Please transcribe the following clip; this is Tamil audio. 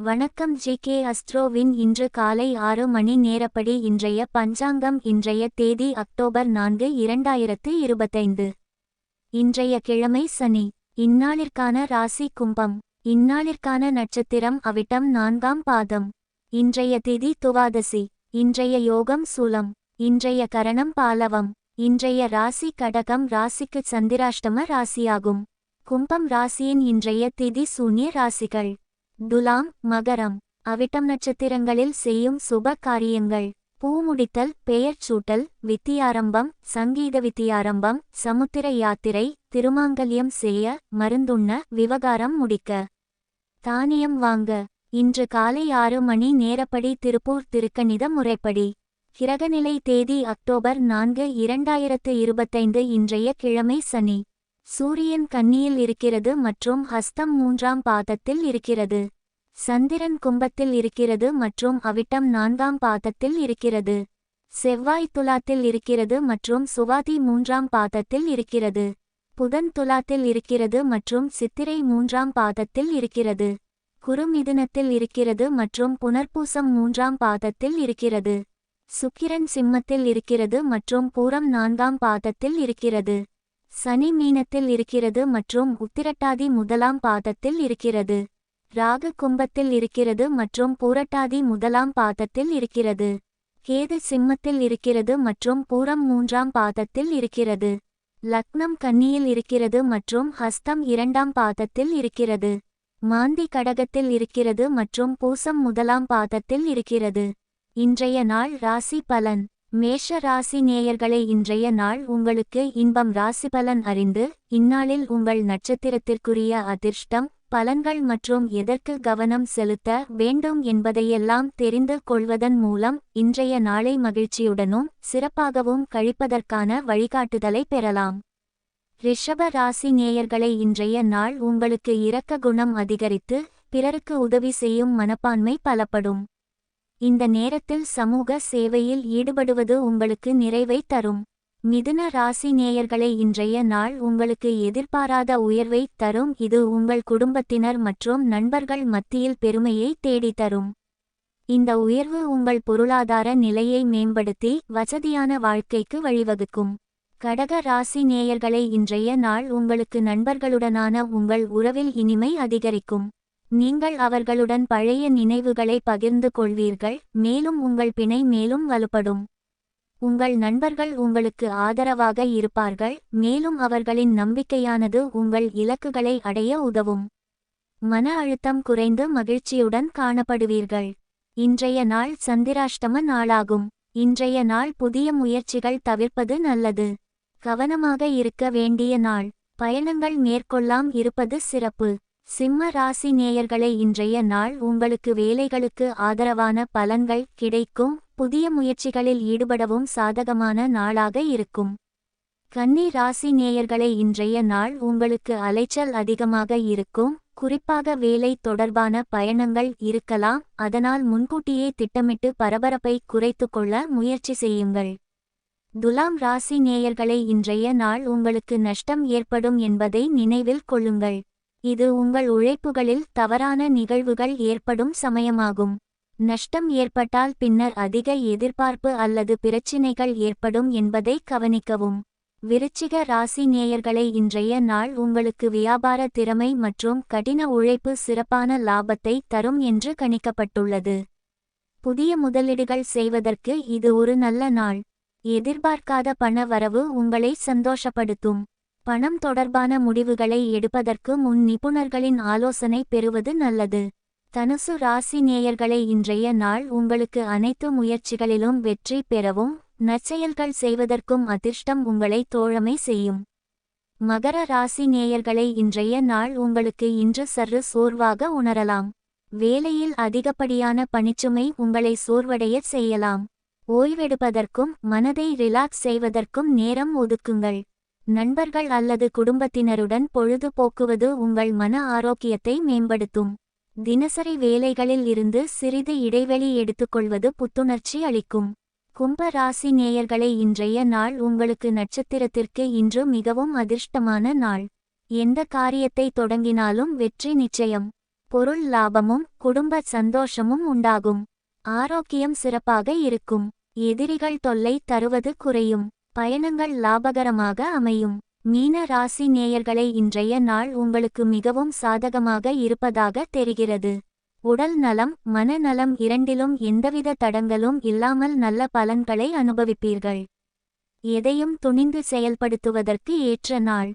வணக்கம் ஜி கே அஸ்ட்ரோவின் இன்று காலை ஆறு மணி நேரப்படி இன்றைய பஞ்சாங்கம் இன்றைய தேதி அக்டோபர் நான்கு இரண்டாயிரத்து இருபத்தைந்து. இன்றைய கிழமை சனி. இந்நாளிற்கான ராசி கும்பம். இந்நாளிற்கான நட்சத்திரம் அவிட்டம் நான்காம் பாதம். இன்றைய திதி துவாதசி. இன்றைய யோகம் சூலம். இன்றைய கரணம் பாலவம். இன்றைய ராசி கடகம் ராசிக்கு சந்திராஷ்டம ராசியாகும். கும்பம் ராசியின் இன்றைய திதி சூன்ய ராசிகள். துலாம் மகரம். அவிட்டம் நட்சத்திரங்களில் செய்யும் சுப காரியங்கள் பூமுடித்தல் பெயர் சூட்டல் வித்தியாரம்பம் சங்கீத வித்தியாரம்பம் சமுத்திர யாத்திரை திருமாங்கல்யம் செய்ய மருந்துண்ண விவகாரம் முடிக்க. தானியம் வாங்க. இன்று காலை ஆறு மணி நேரப்படி திருப்பூர் திருக்கணித முறைப்படி. கிரகநிலை தேதி அக்டோபர் நான்கு இரண்டாயிரத்து இருபத்தைந்து இன்றைய கிழமை சனி. சூரியன் கன்னியில் இருக்கிறது மற்றும் ஹஸ்தம் மூன்றாம் பாதத்தில் இருக்கிறது. சந்திரன் கும்பத்தில் இருக்கிறது மற்றும் அவிட்டம் நான்காம் பாதத்தில் இருக்கிறது. செவ்வாய் துலாத்தில் இருக்கிறது மற்றும் சுவாதி மூன்றாம் பாதத்தில் இருக்கிறது. புதன் துலாத்தில் இருக்கிறது மற்றும் சித்திரை மூன்றாம் பாதத்தில் இருக்கிறது. குறுமிதுனத்தில் இருக்கிறது மற்றும் புனர்பூசம் மூன்றாம் பாதத்தில் இருக்கிறது. சுக்கிரன் சிம்மத்தில் இருக்கிறது மற்றும் பூரம் நான்காம் பாதத்தில் இருக்கிறது. சனி மீனத்தில் இருக்கிறது மற்றும் உத்திரட்டாதி முதலாம் பாதத்தில் இருக்கிறது. ராகு கும்பத்தில் இருக்கிறது மற்றும் பூரட்டாதி முதலாம் பாதத்தில் இருக்கிறது. கேது சிம்மத்தில் இருக்கிறது மற்றும் பூரம் மூன்றாம் பாதத்தில் இருக்கிறது. லக்னம் கன்னியில் இருக்கிறது மற்றும் ஹஸ்தம் இரண்டாம் பாதத்தில் இருக்கிறது. மாந்தி கடகத்தில் இருக்கிறது மற்றும் பூசம் முதலாம் பாதத்தில் இருக்கிறது. இன்றைய நாள் ராசி பலன். மேஷ ராசி நேயர்களை இன்றைய நாள் உங்களுக்கு இன்பம் ராசி பலன் அறிந்து இந்நாளில் உங்கள் நட்சத்திரத்திற்குரிய அதிர்ஷ்டம் பலன்கள் மற்றும் எதற்கு கவனம் செலுத்த வேண்டும் என்பதையெல்லாம் தெரிந்து கொள்வதன் மூலம் இன்றைய நாளை மகிழ்ச்சியுடனும் சிறப்பாகவும் கழிப்பதற்கான வழிகாட்டுதலை பெறலாம். ரிஷப ராசி நேயர்களை இன்றைய நாள் உங்களுக்கு இரக்க குணம் அதிகரித்து பிறருக்கு உதவி செய்யும் மனப்பான்மை பலப்படும். இந்த நேரத்தில் சமூக சேவையில் ஈடுபடுவது உங்களுக்கு நிறைவை தரும். மிதுன ராசி நேயர்களை இன்றைய நாள் உங்களுக்கு எதிர்பாராத உயர்வை தரும். இது உங்கள் குடும்பத்தினர் மற்றும் நண்பர்கள் மத்தியில் பெருமையை தேடித் தரும். இந்த உயர்வு உங்கள் பொருளாதார நிலையை மேம்படுத்தி வசதியான வாழ்க்கைக்கு வழிவகுக்கும். கடக ராசி நேயர்களை இன்றைய நாள் உங்களுக்கு நண்பர்களுடனான உங்கள் உறவில் இனிமை அதிகரிக்கும். நீங்கள் அவர்களுடன் பழைய நினைவுகளை பகிர்ந்து கொள்வீர்கள் மேலும் உங்கள் பிணை மேலும் வலுப்படும். உங்கள் நண்பர்கள் உங்களுக்கு ஆதரவாக இருப்பார்கள் மேலும் அவர்களின் நம்பிக்கையானது உங்கள் இலக்குகளை அடைய உதவும். மன அழுத்தம் குறைந்து மகிழ்ச்சியுடன் காணப்படுவீர்கள். இன்றைய நாள் சந்திராஷ்டம நாளாகும். இன்றைய நாள் புதிய முயற்சிகள் தவிர்ப்பது நல்லது. கவனமாக இருக்க வேண்டிய நாள். பயணங்கள் மேற்கொள்ளாம் இருப்பது சிறப்பு. சிம்ம ராசி நேயர்களை இன்றைய நாள் உங்களுக்கு வேலைகளுக்கு ஆதரவான பலன்கள் கிடைக்கும். புதிய முயற்சிகளில் ஈடுபடவும் சாதகமான நாளாக இருக்கும். கன்னி ராசி நேயர்களை இன்றைய நாள் உங்களுக்கு அலைச்சல் அதிகமாக இருக்கும். குறிப்பாக வேலை தொடர்பான பயணங்கள் இருக்கலாம். அதனால் முன்கூட்டியே திட்டமிட்டு பரபரப்பை குறைத்துக்கொள்ள முயற்சி செய்யுங்கள். துலாம் ராசி நேயர்களை இன்றைய நாள் உங்களுக்கு நஷ்டம் ஏற்படும் என்பதை நினைவில் கொள்ளுங்கள். இது உங்கள் உழைப்புகளில் தவறான நிகழ்வுகள் ஏற்படும் சமயமாகும். நஷ்டம் ஏற்பட்டால் பின்னர் அதிக எதிர்பார்ப்பு அல்லது பிரச்சினைகள் ஏற்படும் என்பதை கவனிக்கவும். விருச்சிக ராசி நேயர்களை இன்றைய நாள் உங்களுக்கு வியாபார திறமை மற்றும் கடின உழைப்பு சிறப்பான லாபத்தை தரும் என்று கணிக்கப்பட்டுள்ளது. புதிய முதலீடுகள் செய்வதற்கு இது ஒரு நல்ல நாள். எதிர்பார்க்காத பண வரவு உங்களை சந்தோஷப்படுத்தும். பணம் தொடர்பான முடிவுகளை எடுப்பதற்கு முன் நிபுணர்களின் ஆலோசனை பெறுவது நல்லது. தனுசு ராசி நேயர்களை இன்றைய நாள் உங்களுக்கு அனைத்து முயற்சிகளிலும் வெற்றி பெறவும் நற்செயல்கள் செய்வதற்கும் அதிர்ஷ்டம் உங்களை தோழமை செய்யும். மகர ராசி நேயர்களை இன்றைய நாள் உங்களுக்கு இன்று சற்று சோர்வாக உணரலாம். வேலையில் அதிகப்படியான பணிச்சுமை உங்களை சோர்வடையச் செய்யலாம். ஓய்வெடுப்பதற்கும் மனதை ரிலாக்ஸ் செய்வதற்கும் நேரம் ஒதுக்குங்கள். நண்பர்கள் அல்லது குடும்பத்தினருடன் பொழுது போக்குவது உங்கள் மன ஆரோக்கியத்தை மேம்படுத்தும். தினசரி வேலைகளில் இருந்து சிறிது இடைவெளி எடுத்துக்கொள்வது புத்துணர்ச்சி அளிக்கும். கும்ப ராசி நேயர்களை இன்றைய நாள் உங்களுக்கு நட்சத்திரத்திற்கு இன்று மிகவும் அதிர்ஷ்டமான நாள். எந்த காரியத்தை தொடங்கினாலும் வெற்றி நிச்சயம். பொருள் லாபமும் குடும்ப சந்தோஷமும் உண்டாகும். ஆரோக்கியம் சிறப்பாக இருக்கும். எதிரிகள் தொல்லை தருவது குறையும். பயணங்கள் லாபகரமாக அமையும். மீன ராசி நேயர்களை இன்றைய நாள் உங்களுக்கு மிகவும் சாதகமாக இருப்பதாக தெரிகிறது. உடல் நலம் மனநலம் இரண்டிலும் எந்தவித தடங்களும் இல்லாமல் நல்ல பலன்களை அனுபவிப்பீர்கள். எதையும் துணிந்து செயல்படுத்துவதற்கு ஏற்ற நாள்.